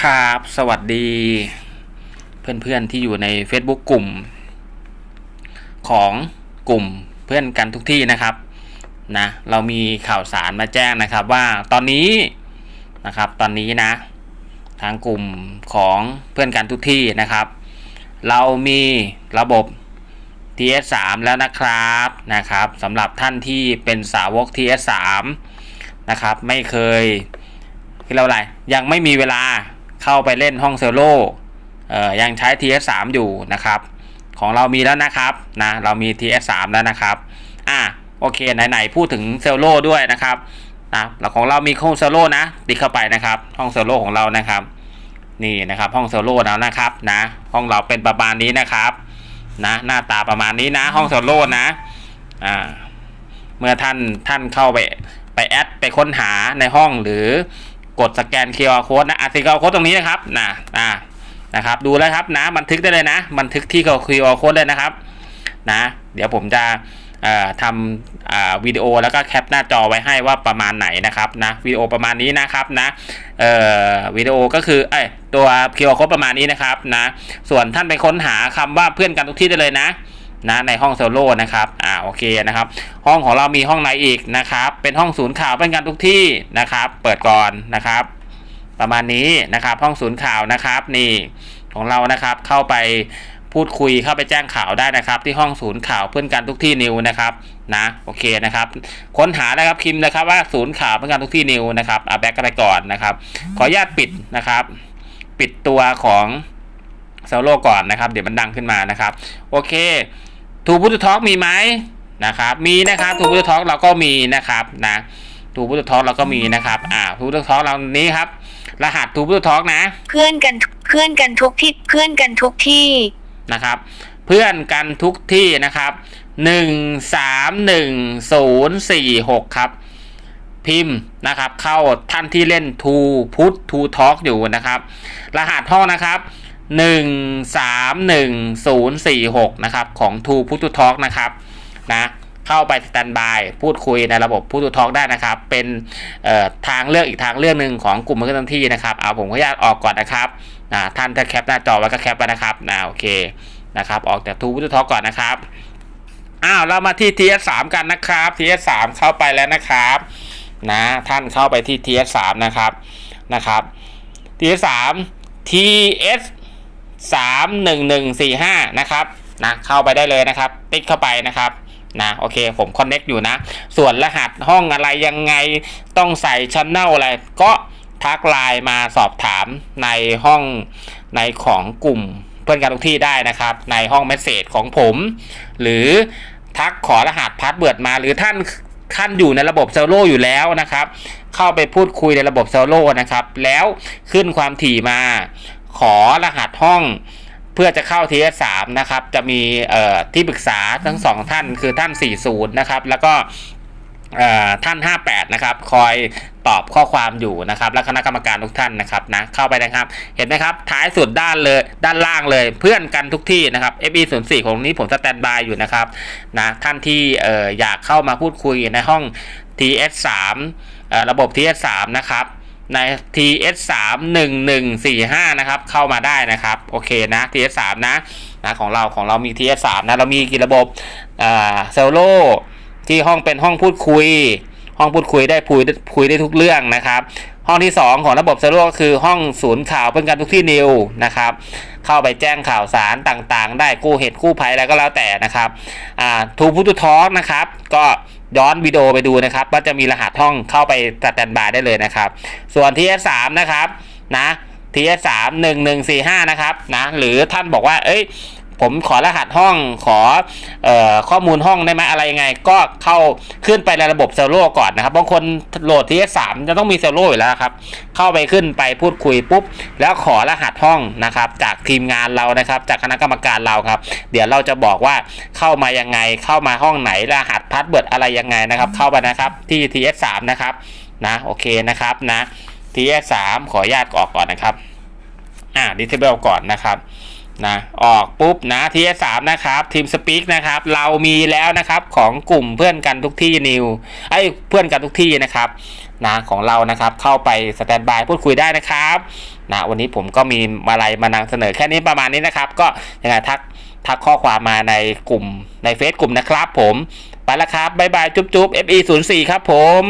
ครับสวัสดี เพื่อนๆที่อยู่ใน Facebook กลุ่ม ของกลุ่มเพื่อนกันทุกที่นะครับนะเรามีข่าวสารมาแจ้งนะครับว่าตอนนี้นะครับตอนนี้นะ ทางกลุ่มของเพื่อนกันทุกที่นะครับ เรามีระบบ TS3 แล้วนะครับนะครับสำหรับท่านที่เป็นสาวก TS3 นะครับไม่เคยคือเราอะไรยังไม่มีเวลา เข้าไปเล่นห้องเซลโลเอ่ยังใช้ TS3 อยู่นะครับ ของเรามีแล้วนะครับนะเรามี TS3 แล้วนะครับอะโอเคไหนๆพูดถึงเซลโลด้วยนะครับนะเราของเรามีห้องเซลโลนะติดเข้าไปนะครับห้องเซลโลของเรานะครับนี่นะครับห้องเซลโลแล้วนะครับนะห้องเราเป็นประมาณนี้นะครับนะหน้าตาประมาณนี้นะห้องเซลโลนะอ่าเมื่อท่านท่านเข้าไปไปแอดไปค้นหาในห้องหรือ กดสแกน QR code นะอะสแกนโค้ดตรงนี้นะครับนะนะนะครับ ดูแล้วครับนะบันทึกได้เลยนะ บันทึกที่ QR code เลยนะครับนะเดี๋ยวผมจะทำวิดีโอแล้วก็แคปหน้าจอไว้ให้ว่าประมาณไหนนะครับนะวิดีโอประมาณนี้นะครับนะวิดีโอก็คือเอ้ตัว QR code ประมาณนี้นะครับนะส่วนท่านไปค้นหาคำว่าเพื่อนกันทุกที่ได้เลยนะ นะในห้องโซโล่นะครับอ่าโอเคนะครับ ห้องของเรามีห้องไหนอีกนะครับ เป็นห้องศูนย์ข่าวเป็นกันทุกที่นะครับ เปิดก่อนนะครับ ประมาณนี้นะครับ ห้องศูนย์ข่าวนะครับ นี่ของเรานะครับเข้าไปพูดคุยเข้าไปแจ้งข่าวได้นะครับ ที่ห้องศูนย์ข่าวเพื่อนกันทุกที่นิวนะครับนะโอเคนะครับ ค้นหานะครับพิมพ์นะครับว่าศูนย์ข่าวเพื่อนกันทุกที่นิวนะครับเอาแบ็กกันไปก่อนนะครับ ขออนุญาตปิดนะครับ ปิดตัวของ เซลโลก่อนนะครับ เดี๋ยวมันดังขึ้นมานะครับ โอเคทูพุทธทอกมีไหมนะครับ มีนะครับทูพุทธทอกเราก็มีนะครับนะทูพุทธทอกเราก็มีนะครับอ่าทูพุทธทอกเรานี้ครับ รหัสทูพุทธทอกนะ เพื่อนกันเพื่อนกันทุกที่เพื่อนกันทุกที่นะครับ เพื่อนกันทุกที่นะครับหนึ่งสามหนึ่งศูนย์สี่หกครับพิมพ์นะครับเข้าท่านที่เล่นทูพุททูทอกอยู่นะครับ รหัสห้องนะครับ หนึ่งสามหนึ่งศูนย์สี่หกนะครับ ของทูพุททูทอกนะครับนะเข้าไปสแตนบายพูดคุยในระบบพูดทูทอกได้นะครับ เป็นทางเลือกอีกทางเลือกหนึ่งของกลุ่มเพื่อนที่นะครับเอาผมขออนุญาตออกก่อนนะครับนะท่านถ้าแคปหน้าจอไว้ก็แคปไว้นะครับนะโอเคนะครับออกจากทูพุททูทอกก่อนนะครับอ้าวเรามาที่ TS3 กันนะครับ TS3 เข้าไปแล้วนะครับนะท่านเข้าไปที่ TS3 นะครับนะครับ TS3 TS สามหนึ่งหนึ่งสี่ห้านะครับนะเข้าไปได้เลยนะครับ ติ๊กเข้าไปนะครับนะโอเคผมคอนเน็กอยู่นะ ส่วนรหัสห้องอะไรยังไงต้องใส่ชั้นแนลอะไร ก็ทักไลน์มาสอบถามในห้องในของกลุ่มเพื่อนกันทุกที่ได้นะครับ ในห้องเมสเซจของผม หรือทักขอรหัสพาสเวิร์ดมา หรือท่านท่านอยู่ในระบบเซลโลอยู่แล้วนะครับ เข้าไปพูดคุยในระบบเซลโลนะครับ แล้วขึ้นความถี่มา ขอรหัสห้องเพื่อจะเข้า TS3 นะครับ จะมีที่ปรึกษาทั้งสองท่านคือท่าน 40 นะครับ แล้วก็ท่าน 58 นะครับ คอยตอบข้อความอยู่นะครับ และคณะกรรมการทุกท่านนะครับนะเข้าไปนะครับ เห็นไหมครับ ท้ายสุดด้านเลยด้านล่างเลยเพื่อนกันทุกที่นะครับ FE 0 4ของนี้ผมสแตนบายอยู่นะครับนะท่านที่อยากเข้ามาพูดคุยในห้อง TS3 ระบบ TS3 นะครับ ใน TS3 1145นะครับ เข้ามาได้นะครับ โอเคนะ TS3 นะนะของเราของเรามี TS3 นะ เรามีกี่ระบบอ่าเซลโลที่ห้องเป็นห้องพูดคุย ห้องพูดคุยได้คุยคุยได้ทุกเรื่องนะครับ ห้องที่ 2 ของระบบเซลโลก็คือห้องศูนย์ข่าวเป็นการทุกที่นิวนะครับ เข้าไปแจ้งข่าวสารต่างๆ ได้กู้เหตุกู้ภัยอะไรก็แล้วแต่นะครับอ่าทูพุทธทอกนะครับ ก็ ย้อนวิดีโอไปดูนะครับว่าจะมีรหัสห้องเข้าไปสแตนบายได้เลยนะครับ ส่วน TS3 นะครับนะ TS3 1145 นะครับนะหรือท่านบอกว่าเอ้ย ผมขอรหัสห้องขอออข้อมูลห้องได้ไหมอะไรยังไง ก็เข้าขึ้นไปในระบบเซลโลก่อนนะครับบางคนโหลด TS3 จะต้องมีเซลโลอยู่แล้วครับ เข้าไปขึ้นไปพูดคุยปุ๊บ แล้วขอรหัสห้องนะครับ จากทีมงานเรานะครับ จากคณะกรรมการเราครับ เดี๋ยวเราจะบอกว่าเข้ามายังไงเข้ามาห้องไหนรหัสพาสเวิร์ดอะไรยังไงนะครับ เข้าไปนะครับที่ TS3 นะครับนะโอเคนะครับนะ TS3 ขออนุญาตออกก่อนนะครับอ่า disable ก่อนนะครับ นะออกปุ๊บนะ TS3 นะครับทีมสปีกนะครับเรามีแล้วนะครับของกลุ่มเพื่อนกันทุกที่นิวไอ้เพื่อนกันทุกที่นะครับนะของเรานะครับเข้าไปสแตนบายพูดคุยได้นะครับนะวันนี้ผมก็มีอะไรมานำเสนอแค่นี้ประมาณนี้นะครับ ก็ยังไงทักทักข้อความมาในกลุ่มในเฟซกลุ่มนะครับผมไปแล้วครับบ๊ายบายจุ๊บจุ๊บ FE 0 4 ครับผม